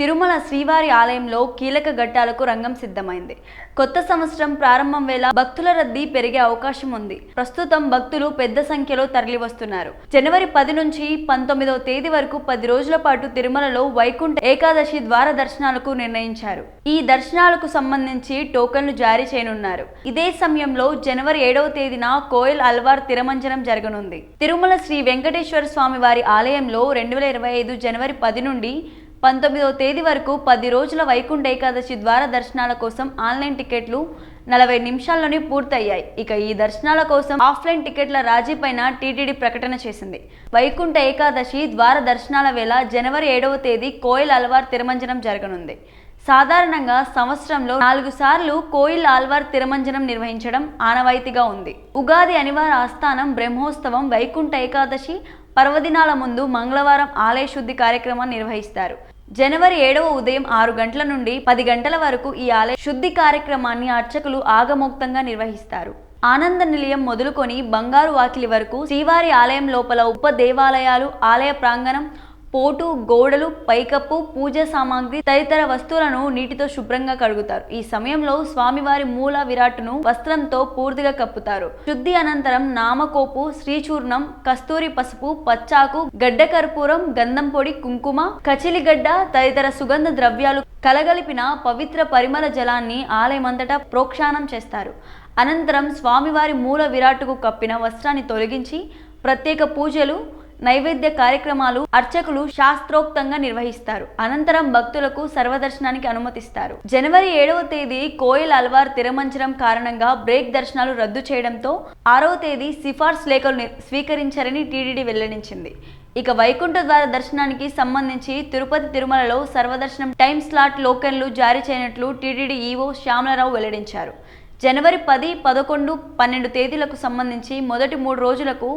తిరుమల శ్రీవారి ఆలయంలో కీలక ఘట్టాలకు రంగం సిద్ధమైంది. కొత్త సంవత్సరం ప్రారంభం వేళ భక్తుల రద్దీ పెరిగే అవకాశం ఉంది. ప్రస్తుతం భక్తులు పెద్ద సంఖ్యలో తరలివస్తున్నారు. జనవరి పది నుంచి పంతొమ్మిదవ తేదీ వరకు పది రోజుల పాటు తిరుమలలో వైకుంఠ ఏకాదశి ద్వార దర్శనాలకు నిర్ణయించారు. ఈ దర్శనాలకు సంబంధించి టోకన్లు జారీ చేయనున్నారు. ఇదే సమయంలో జనవరి ఏడవ తేదీన కోయల్ అల్వార్ తిరమంజనం జరగనుంది. తిరుమల శ్రీ వెంకటేశ్వర స్వామి వారి ఆలయంలో రెండు వేల ఇరవై ఐదు జనవరి పది నుండి పంతొమ్మిదవ తేదీ వరకు పది రోజుల వైకుంఠ ఏకాదశి ద్వార దర్శనాల కోసం ఆన్లైన్ టికెట్లు నలభై నిమిషాల్లోనే పూర్తయ్యాయి. ఇక ఈ దర్శనాల కోసం ఆఫ్లైన్ టికెట్ల రాజీపైన టీటీడీ ప్రకటన చేసింది. వైకుంఠ ఏకాదశి ద్వార దర్శనాల వేళ జనవరి ఏడవ తేదీ కోయిల్ అల్వార్ తిరుమంజనం జరగనుంది. సాధారణంగా సంవత్సరంలో నాలుగు సార్లు కోయిల్ ఆల్వార్ తిరుమంజనం నిర్వహించడం ఆనవాయితీగా ఉంది. ఉగాది అనివార ఆస్థానం బ్రహ్మోత్సవం వైకుంఠ ఏకాదశి పర్వదినాల ముందు మంగళవారం ఆలయ శుద్ధి కార్యక్రమాన్ని నిర్వహిస్తారు. జనవరి ఏడవ ఉదయం ఆరు గంటల నుండి పది గంటల వరకు ఈ ఆలయ శుద్ధి కార్యక్రమాన్ని అర్చకులు ఆగమోక్తంగా నిర్వహిస్తారు. ఆనంద నిలయం మొదలుకొని బంగారు వాకిలి వరకు శ్రీవారి ఆలయం లోపల ఉప దేవాలయాలు ఆలయ ప్రాంగణం పోటు గోడలు పైకప్పు పూజ సామాగ్రి తదితర వస్తువులను నీటితో శుభ్రంగా కడుగుతారు. ఈ సమయంలో స్వామివారి మూల విరాట్ను వస్త్రంతో పూర్తిగా కప్పుతారు. శుద్ధి అనంతరం నామకోపు శ్రీచూర్ణం కస్తూరి పసుపు పచ్చాకు గడ్డ కర్పూరం గంధం పొడి కుంకుమ కచిలిగడ్డ తదితర సుగంధ ద్రవ్యాలు కలగలిపిన పవిత్ర పరిమళ జలాన్ని ఆలయమంతటా ప్రోక్షానం చేస్తారు. అనంతరం స్వామివారి మూల విరాట్కు కప్పిన వస్త్రాన్ని తొలగించి ప్రత్యేక పూజలు నైవేద్య కార్యక్రమాలు అర్చకులు శాస్త్రోక్తంగా నిర్వహిస్తారు. అనంతరం భక్తులకు సర్వదర్శనానికి అనుమతిస్తారు. జనవరి ఏడవ తేదీ కోయిల్ అల్వార్ తిరమంచడం కారణంగా బ్రేక్ దర్శనాలు రద్దు చేయడంతో ఆరవ తేదీ సిఫార్సు లేఖలు స్వీకరించారని టీడీడీ వెల్లడించింది. ఇక వైకుంఠ ద్వార దర్శనానికి సంబంధించి తిరుపతి తిరుమలలో సర్వదర్శనం టైం స్లాట్ లోకన్లు జారీ చేయనట్లు టీడీడీ ఈవో శ్యామలరావు వెల్లడించారు. జనవరి పది పదకొండు పన్నెండు తేదీలకు సంబంధించి మొదటి మూడు రోజులకు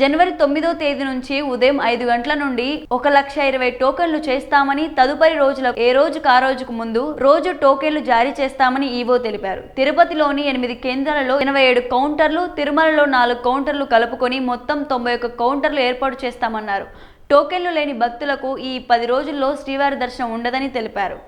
జనవరి తొమ్మిదో తేదీ నుంచి ఉదయం ఐదు గంటల నుండి ఒక లక్ష ఇరవై టోకెన్లు చేస్తామని తదుపరి రోజుల ఏ రోజుకు ఆ రోజుకు ముందు రోజు టోకెన్లు జారీ చేస్తామని ఈవో తెలిపారు. తిరుపతిలోని ఎనిమిది కేంద్రాలలో ఎనభై ఏడు కౌంటర్లు తిరుమలలో నాలుగు కౌంటర్లు కలుపుకొని మొత్తం తొంభై ఒక్క కౌంటర్లు ఏర్పాటు చేస్తామన్నారు. టోకెన్లు లేని భక్తులకు ఈ పది రోజుల్లో శ్రీవారి దర్శనం ఉండదని తెలిపారు.